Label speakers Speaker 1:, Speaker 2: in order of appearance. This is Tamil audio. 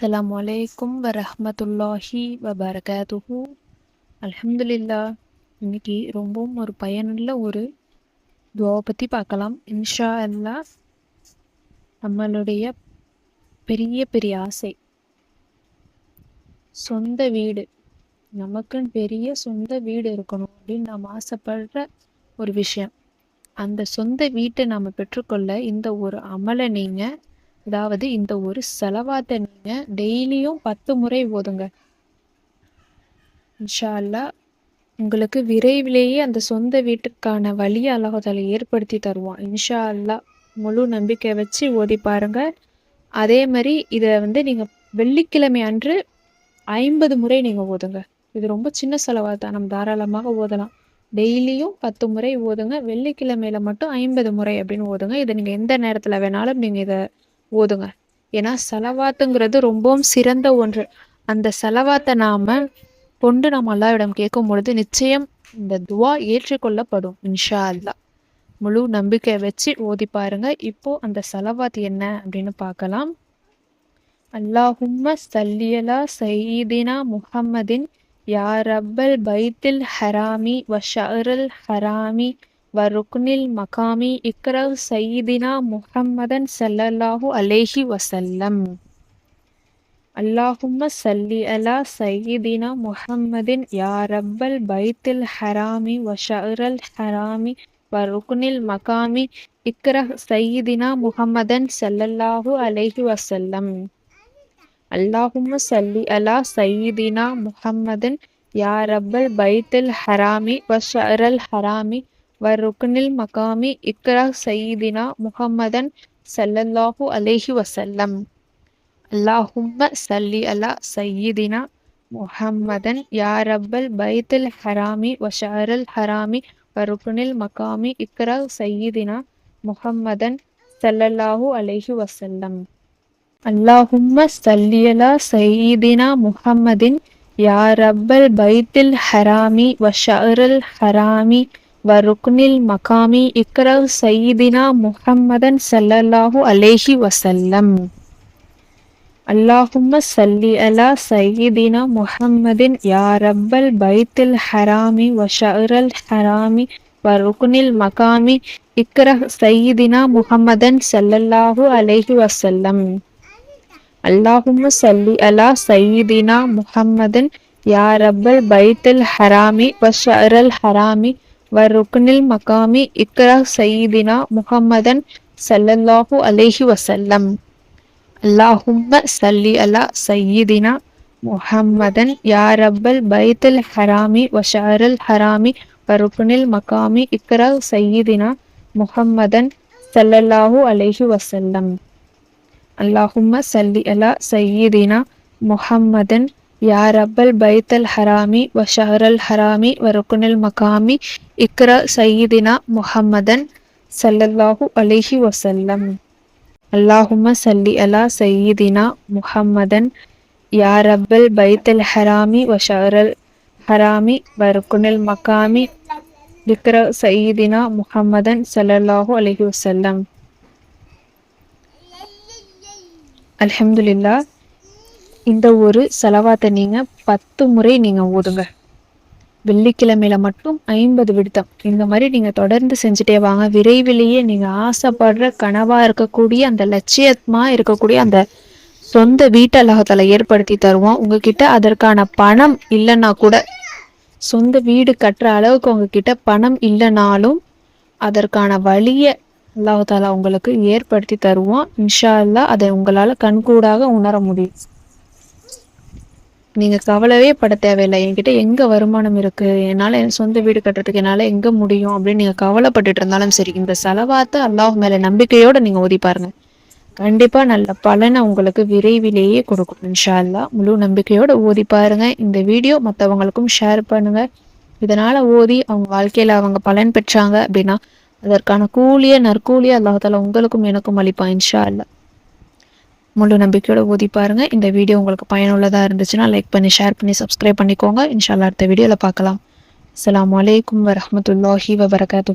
Speaker 1: அஸ்லாம் வலைக்கும் வரஹமத்துல்லாஹி வபரகாத்துஹு அலமதுல்லா இன்னைக்கு ரொம்பவும் ஒரு பயனுள்ள ஒரு துவாவை பற்றி பார்க்கலாம். இன்ஷா அல்லாஹ் நம்மளுடைய பெரிய பெரிய ஆசை. சொந்த வீடு. நமக்குன்னு பெரிய சொந்த வீடு இருக்கணும் அப்படின்னு நாம் ஆசைப்படுற ஒரு விஷயம். அந்த சொந்த வீட்டை நாம் பெற்றுக்கொள்ள இந்த ஒரு அமலை நீங்கள் அதாவது இந்த ஒரு செலவாத்தை நீங்கள் டெய்லியும் பத்து முறை ஓதுங்க. இன்ஷா அல்லாஹ் உங்களுக்கு விரைவிலேயே அந்த சொந்த வீட்டுக்கான வழியை அல்லாஹால ஏற்படுத்தி தருவான். இன்ஷா அல்லாஹ் முழு நம்பிக்கை வச்சு ஓதி பாருங்க. அதே மாதிரி இதை வந்து நீங்கள் வெள்ளிக்கிழமை அன்று ஐம்பது முறை நீங்கள் ஓதுங்க. இது ரொம்ப சின்ன செலவாக தான் நம்ம தாராளமாக ஓதலாம். டெய்லியும் பத்து முறை ஓதுங்க. வெள்ளிக்கிழமையில மட்டும் ஐம்பது முறை அப்படின்னு ஓதுங்க. இதை நீங்கள் எந்த நேரத்தில் வேணாலும் நீங்கள் இதை ஓதுங்க. ஏன்னா செலவாத்துங்கிறது ரொம்பவும் சிறந்த ஒன்று. அந்த செலவாத்தை நாம் கொண்டு நம்ம அல்லாவிடம் கேட்கும் பொழுது நிச்சயம் இந்த துவா ஏற்றுக்கொள்ளப்படும் இன்ஷா அல்லா முழு நம்பிக்கையை வச்சு ஓதி பாருங்க. இப்போ அந்த செலவாத் என்ன அப்படின்னு பார்க்கலாம். அல்லாஹும்ம சல்லியலா சயீதினா முஹம்மதின் யா ரப்பல் பைத்தில் ஹராமி வ ஹராமி வ ருக்னில் மகாமி இக்ரவ் சயீதினா முஹம்மதன் சல்லல்லாஹு அலேஹி வசல்லம். அல்லாஹும்ம சல்லி அலா சயீதினா முஹம்மதின் யா ரப்பல் பைத்தில் ஹராமி வ ஹராமி. வ ருக்னில் மகாமி இக்ரஹ் சயீதினா முஹம்மதன் சல்லல்லாஹு அலைஹி வசல்லம். அல்லாஹும்ம சல்லி அலா சயீதினா முஹம்மதன் யா ரப்பல் பைத்தில் ஹராமி வ ஷஅரல் ஹராமி. வ மகாமி இக்ரா சயீதினா முகம்மதன் சல்லல்லாஹு அலைஹி வசல்லம் அல்லாஹும்ம சல்லி அலா சையீதினா முஹம்மதன் யாரப்பல் பைத்தில் ஹராமி வஷாரல் ஹராமி. வ மகாமி இக்ரா சையீதினா முஹம்மதன் சல்லல்லாஹு அலைஹி வசல்லம் அல்லாஹும்ம சல்லியலா சயீதினா முஹம்மதின் யாரப்பல் பைத்தில் ஹராமி வஷாரல் ஹராமி. வ ருக்னில் மகாமி இக்ரவ் சயீதினா முஹம்மதன் சல்லல்லாஹு அலேஹி வசல்லம் அல்லாஹும்ம சல்லி அலா சையீதினா முஹம்மதின் யா ரப்பல் பைத்தில் ஹராமி வ ஷஅரல் ஹராமி வ ருக்னில் மகாமி இக்ரஹ் சயீதினா முஹம்மதன் சல்லல்லாஹு அலேஹி வசல்லம் அல்லாஹும்ம சல்லி அலா சயீதினா முஹம்மதன் யா ரப்பல் பைத்தில் ஹராமி வ ஷஅரல் ஹராமி வ மகாமி இக்ரா சையீதினா முகம்மதன் சல்லல்லாஹு அலேஹி வசல்லம் அல்லாஹும்ம சல்லி அலா சையீதினா முஹம்மதன் யாரப்பல் பைத்துல் ஹராமி வஷாரல் ஹராமி. வ மகாமி இக்ரா சையீதினா முகம்மதன் சல்லல்லாஹு அலேஹி வசல்லம் அல்லாஹும்ம சல்லி அலா சையீதினா முஹம்மதன் யா ரப்பல் பைத்தல் ஹராமி வ ஷஹரல் ஹராமி வ ருக்குனில் மகாமி இக்ரா சையீதினா முஹம்மதன் சல்லல்லாஹு அலைஹி வசல்லம் அல்லாஹும சல்லி அலா சையீதினா முஹம்மதன் யா ரப்பல் பைத்தல் ஹராமி வ ஷஹரல் ஹராமி வ ருக்குனில் மகாமி இக்ரா சையீதினா முஹம்மதன் சல்லல்லாஹு அலைஹி வசல்லம் அல்ஹம்துலில்லா இந்த ஒரு செலவாத்தை நீங்கள் பத்து முறை நீங்கள் ஓதுங்க. வெள்ளிக்கிழமையில மட்டும் ஐம்பது விடுத்தம் இந்த மாதிரி நீங்கள் தொடர்ந்து செஞ்சுட்டே வாங்க. விரைவிலேயே நீங்கள் ஆசைப்படுற கனவாக இருக்கக்கூடிய அந்த லட்சியமாக இருக்கக்கூடிய அந்த சொந்த வீட்டு அல்லாஹால ஏற்படுத்தி தருவோம். உங்ககிட்ட அதற்கான பணம் இல்லைன்னா கூட சொந்த வீடு கட்டுற அளவுக்கு உங்ககிட்ட பணம் இல்லைனாலும் அதற்கான வழியை அல்லாஹாலா உங்களுக்கு ஏற்படுத்தி தருவோம் இன்ஷா அல்லா அதை உங்களால் கண்கூடாக உணர முடியும். நீங்கள் கவலவே பட தேவையில்லை. என்கிட்ட எங்கே வருமானம் இருக்குது என்னால் என் சொந்த வீடு கட்டுறதுக்கு என்னால் எங்கே முடியும்? அப்படின்னு நீங்கள் கவலைப்பட்டுட்டு இருந்தாலும் சரி இந்த செலவாத்த அல்லாஹ் மேலே நம்பிக்கையோடு நீங்கள் ஓதி பாருங்க. கண்டிப்பாக நல்ல பலனை உங்களுக்கு விரைவிலேயே கொடுக்கும் இன்ஷா அல்லா முழு நம்பிக்கையோடு ஓதி பாருங்க. இந்த வீடியோ மற்றவங்களுக்கும் ஷேர் பண்ணுங்க. இதனால் ஓதி அவங்க வாழ்க்கையில் அவங்க பலன் பெற்றாங்க அப்படின்னா அதற்கான கூலிய நற்கூலிய அல்லாஹால உங்களுக்கும் எனக்கும் அளிப்பான் இன்ஷா அல்லா முழு நம்பிக்கையோட ஓதி பாருங்க. இந்த வீடியோ உங்களுக்கு பயனுள்ளதாக இருந்துச்சுன்னா லைக் பண்ணி ஷேர் பண்ணி சப்ஸ்கிரைப் பண்ணிக்கோங்க. இன்ஷால்லா அடுத்த வீடியோவில் பார்க்கலாம். அஸ்லாம் வலைக்கம் வரமத்துல்லாஹி வபரகாத்து